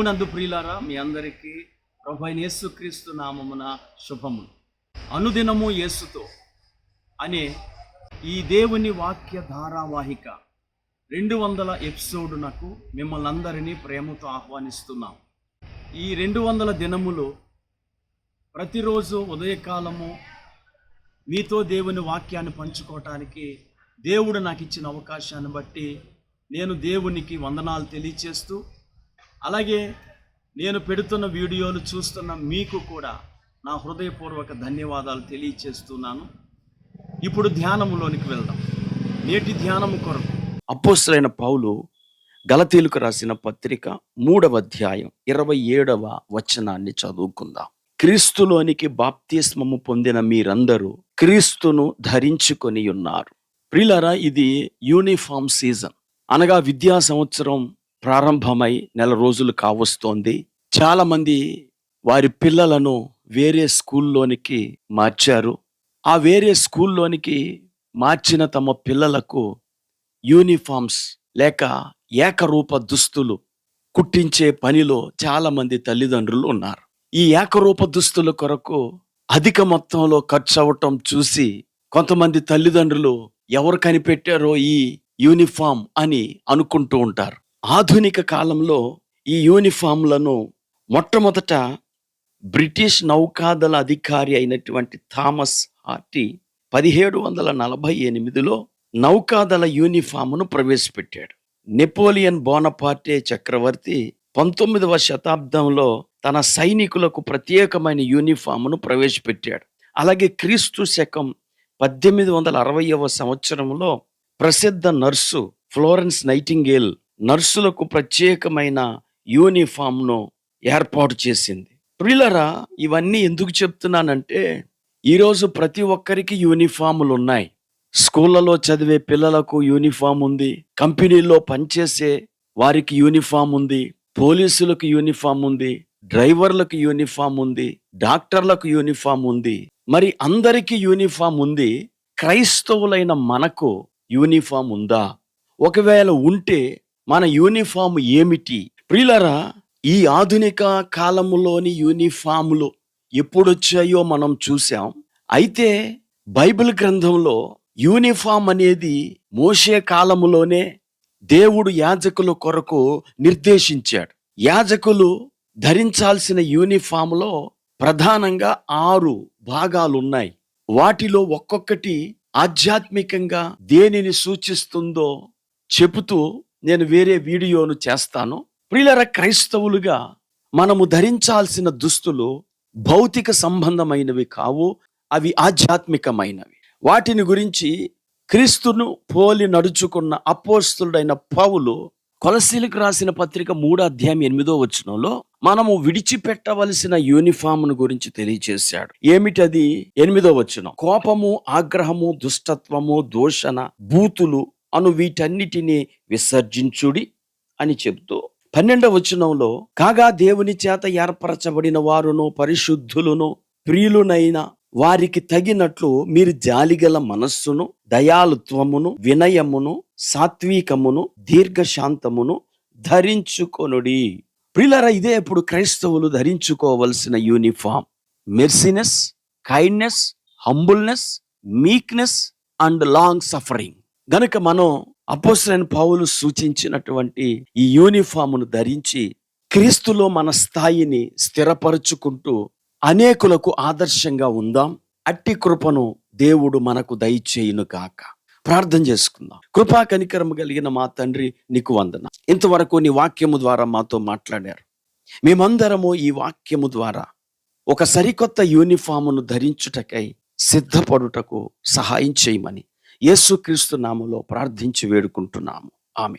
ప్రభునందు ప్రియులారా మీ అందరికీ ప్రభు అయిన యేసుక్రీస్తు నామమున శుభములు. అనుదినము యేసుతో అనే ఈ దేవుని వాక్య ధారావాహిక రెండు వందల ఎపిసోడునకు మిమ్మల్ని అందరినీ ప్రేమతో ఆహ్వానిస్తున్నాం. ఈ రెండు వందల దినములు ప్రతిరోజు ఉదయకాలము మీతో దేవుని వాక్యాన్ని పంచుకోవటానికి దేవుడు నాకు ఇచ్చిన అవకాశాన్ని బట్టి నేను దేవునికి వందనాలు తెలియచేస్తూ అలాగే నేను పెడుతున్న వీడియోలు చూస్తున్న మీకు కూడా నా హృదయపూర్వక ధన్యవాదాలు తెలియచేస్తున్నాను. ఇప్పుడు ధ్యానములోనికి వెళ్దాం. నేటి ధ్యానము కొరకు అపోస్తులైన పౌలు గలతీలకు రాసిన పత్రిక మూడవ అధ్యాయం ఇరవై ఏడవ వచనాన్ని చదువుకుందాం. క్రీస్తులోనికి బాప్తిస్మము పొందిన మీరందరూ క్రీస్తును ధరించుకొని ఉన్నారు. ప్రిలరా ఇది యూనిఫామ్ సీజన్. అనగా విద్యా సంవత్సరం ప్రారంభమై నెల రోజులు కావస్తోంది. చాలామంది వారి పిల్లలను వేరే స్కూల్లోనికి మార్చారు. ఆ వేరే స్కూల్లోనికి మార్చిన తమ పిల్లలకు యూనిఫామ్స్ లేక ఏకరూప దుస్తులు కుట్టించే పనిలో చాలామంది తల్లిదండ్రులు ఉన్నారు. ఈ ఏకరూప దుస్తుల కొరకు అధిక మొత్తంలో ఖర్చు అవటం చూసి కొంతమంది తల్లిదండ్రులు ఎవరు కనిపెట్టారో ఈ యూనిఫామ్ అని అనుకుంటూ ఉంటారు. ఆధునిక కాలంలో ఈ యూనిఫామ్లను మొట్టమొదట బ్రిటిష్ నౌకాదళ అధికారి అయినటువంటి థామస్ హార్టీ పదిహేడు వందల నలభై ఎనిమిదిలో నౌకాదళ యూనిఫామును ప్రవేశపెట్టాడు. నెపోలియన్ బోనపార్టే చక్రవర్తి పంతొమ్మిదవ శతాబ్దంలో తన సైనికులకు ప్రత్యేకమైన యూనిఫామును ప్రవేశపెట్టాడు. అలాగే క్రీస్తు శకం పద్దెనిమిది వందల అరవయవ సంవత్సరంలో ప్రసిద్ధ నర్సు ఫ్లోరెన్స్ నైటింగేల్ నర్సులకు ప్రత్యేకమైన యూనిఫామ్ను ఏర్పాటు చేసింది. ప్రియులరా ఇవన్నీ ఎందుకు చెప్తున్నానంటే ఈరోజు ప్రతి ఒక్కరికి యూనిఫాములు ఉన్నాయి. స్కూళ్ళలో చదివే పిల్లలకు యూనిఫామ్ ఉంది. కంపెనీల్లో పనిచేసే వారికి యూనిఫామ్ ఉంది. పోలీసులకు యూనిఫామ్ ఉంది. డ్రైవర్లకు యూనిఫామ్ ఉంది. డాక్టర్లకు యూనిఫామ్ ఉంది. మరి అందరికీ యూనిఫామ్ ఉంది. క్రైస్తవులైన మనకు యూనిఫామ్ ఉందా? ఒకవేళ ఉంటే మన యూనిఫామ్ ఏమిటి? ప్రియులరా ఈ ఆధునిక కాలములోని యూనిఫాములు ఎప్పుడొచ్చాయో మనం చూసాం అయితే బైబిల్ గ్రంథంలో యూనిఫామ్ అనేది మోసే కాలములోనే దేవుడు యాజకుల కొరకు నిర్దేశించాడు. యాజకులు ధరించాల్సిన యూనిఫామ్లో ప్రధానంగా ఆరు భాగాలు ఉన్నాయి వాటిలో ఒక్కొక్కటి ఆధ్యాత్మికంగా దేనిని సూచిస్తుందో చెబుతూ నేను వేరే వీడియోను చేస్తాను. ప్రియులర క్రైస్తవులుగా మనము ధరించాల్సిన దుస్తులు భౌతిక సంబంధమైనవి కావు అవి ఆధ్యాత్మికమైనవి. వాటిని గురించి క్రీస్తును పోలి నడుచుకున్న అపోస్తుడైన పౌలు కొలసీలకు రాసిన పత్రిక మూడో అధ్యాయం ఎనిమిదో వచనంలో మనము విడిచిపెట్టవలసిన యూనిఫామ్ను గురించి తెలియచేశాడు. ఏమిటది? ఎనిమిదో వచనం. కోపము ఆగ్రహము దుష్టత్వము దూషణ బూతులు అను వీటన్నిటిని విసర్జించుడి అని చెబుతూ పన్నెండవ వచనంలో కాగా దేవుని చేత ఏర్పరచబడిన వారును పరిశుద్ధులను ప్రియులునైన వారికి తగినట్లు మీరు జాలిగల మనస్సును దయాలుత్వమును వినయమును సాత్వికమును దీర్ఘశాంతమును ధరించుకొనుడి. ప్రిలర ఇదే ఇప్పుడు క్రైస్తవులు ధరించుకోవలసిన uniform. Mercifulness kindness humbleness meekness and long suffering. గనుక మనం అపోసరైన పావులు సూచించినటువంటి ఈ యూనిఫామును ధరించి క్రీస్తులో మన స్థాయిని స్థిరపరుచుకుంటూ అనేకులకు ఆదర్శంగా ఉందాం. అట్టి కృపను దేవుడు మనకు దయచేయును కాక ప్రార్థన చేసుకుందాం. కృపా కనికరము కలిగిన మా తండ్రి నీకు వందన ఇంతవరకు నీ వాక్యము ద్వారా మాతో మాట్లాడారు. మేమందరము ఈ వాక్యము ద్వారా ఒక సరికొత్త యూనిఫామును ధరించుటకై సిద్ధపడుటకు సహాయం చేయమని యేసుక్రీస్తు నామలో ప్రార్థించి వేడుకుంటున్నాము. ఆమె